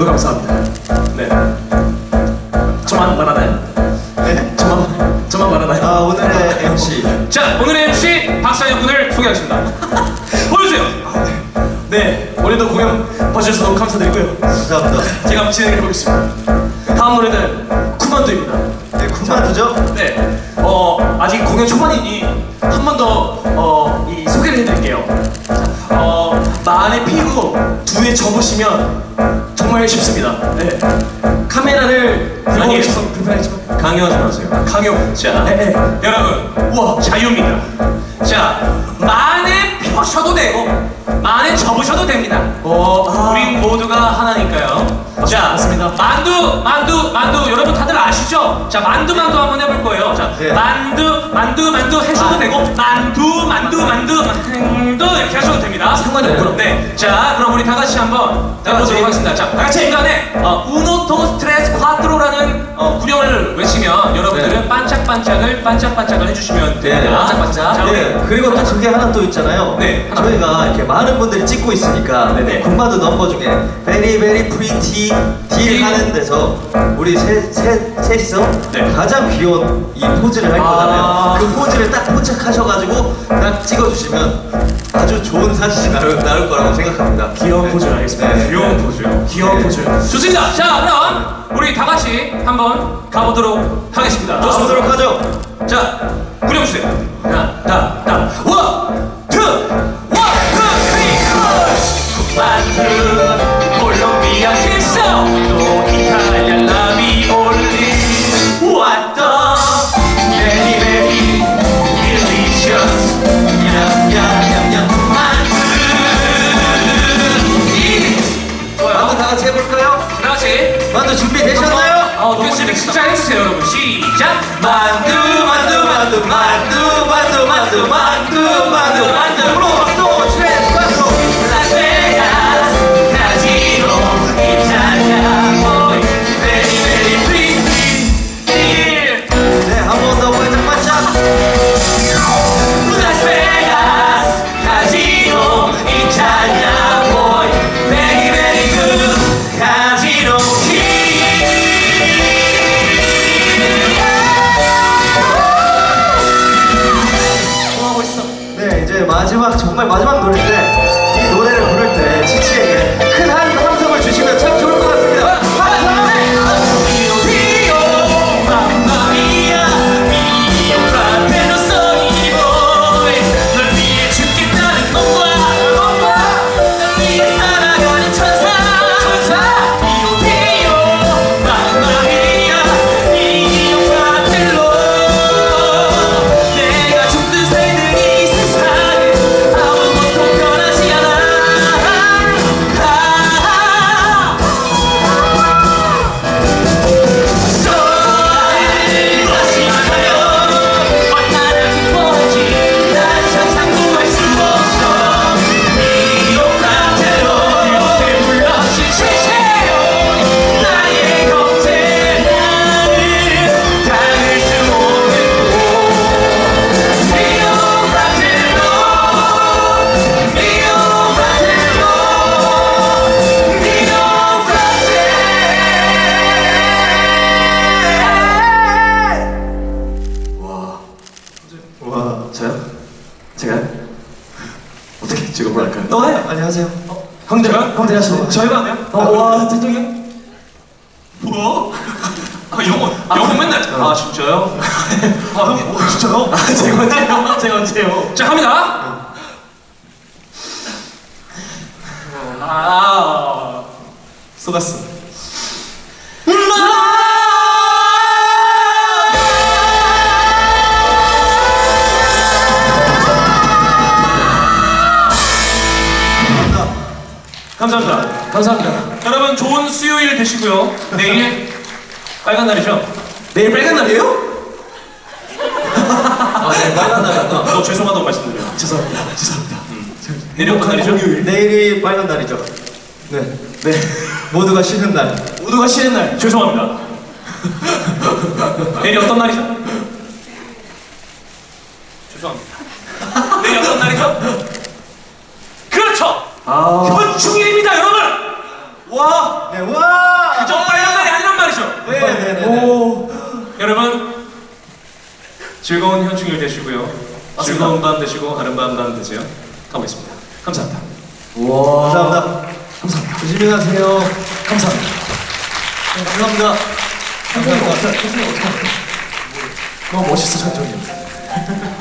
모두 감사합니다. 네. 저만 말하나요? 네? 저만, 저만 말하나요? 아, 오늘의 MC. 자, 오늘의 MC 박상혁 군을 소개하겠습니다. 보여주세요. 아, 네, 네 오늘도 공연 봐주셔서 너무 감사드리고요. 감사합니다. 제가 진행해보겠습니다. 다음 노래는 쿠만두입니다. 네, 군만두죠? 네. 어, 아직 공연 초반이니 한 번 더 어, 이 소개를 해드릴게요. 어, 만에 피고 두에 접으시면 정말 쉽습니다. 네, 카메라를 들고 아니에요. 계셔서 불편하지만 강요하지 마세요. 강요. 자, 네, 네. 여러분, 우와. 자유입니다. 자, 만에 펴셔도 되고, 만에 접으셔도 됩니다. 어, 아, 우린 모두가 하나니까요. 자, 맞습니다. 만두, 만두, 만두. 여러분 다들 아시죠? 자, 만두, 만두 한번 해볼 거예요. 자, 네. 만두, 만두, 만두 해셔도 되고, 만두, 만두, 만두, 만두 없구나. 네. 자, 그럼 우리 다 같이 한번 해보도록 하겠습니다. 자, 다 같이 중간에 어, 우노토 스트레스 콰트로라는 어, 구령을 외치면 여러분들은 네. 반짝반짝을 반짝반짝을 해주시면 됩니다. 반짝반짝. 자, 우리 네, 그리고 또 저게 하나 또 있잖아요. 네, 하나. 저희가 이렇게 많은 분들이 찍고 있으니까 네네. 군마두 넘버 중에 베리 프리티 딜 하는 데서 우리 세, 세, 셋이서 네. 가장 귀여운 이 포즈를 할 아. 거잖아요. 그 포즈를 딱 포착하셔가지고 딱 찍어주시면 아주 좋은 사진이 나올, 나올 거라고 생각합니다. 귀여운 네. 포즈 알겠습니다. 네. 귀여운 포즈요. 귀여운 네. 포즈. 좋습니다. 자, 그럼 우리 다 같이 한번 가보도록 하겠습니다. 좋습니다. 보도록 하죠. 자, 부려주세요. 하나, 다, 다. 원, 시작. 만두, 만두 만두 만두 만두 만두 만두 만두 만두 프로스토 스트레스 만두 마지막 노래인데 너 해요 아니 하세요 형들, 형들 하시네. 저희가 하면 어, 와, 대통령 뭐? 아 영어 영어 맨날 아 진짜요? 아 형, 어, 진짜요? 아, 제가 언제요? 제가 언제요? 자 갑니다. 아 속았어. 감사합니다. 감사합니다. 여러분 좋은 수요일 되시고요. 내일 빨간 날이죠? 내일 빨간 날이에요? 아 네 빨간 날이다 어, 죄송하다고 말씀드려요. 죄송합니다. 죄송합니다. 내일 어떤 날이죠? 내일이 빨간 날이죠 네 네. 모두가 쉬는 날 모두가 쉬는 날. 죄송합니다. 내일이 어떤 날이죠? 죄송합니다. 내일이 어떤 날이죠? 아. 현충일입니다, 여러분. 와! 네, 와! 그저 빨간 날이 아니란 말이죠. 네 네네. 오. 여러분 즐거운 현충일 되시고요. 즐거운 밤 되시고 아름다운 밤 되세요. 가보겠습니다. 감사합니다. 우와. 감사합니다. 감사합니다. 조심히 가세요. 감사합니다. 감사합니다. 감사합니다. 너무 멋있어, 천정이.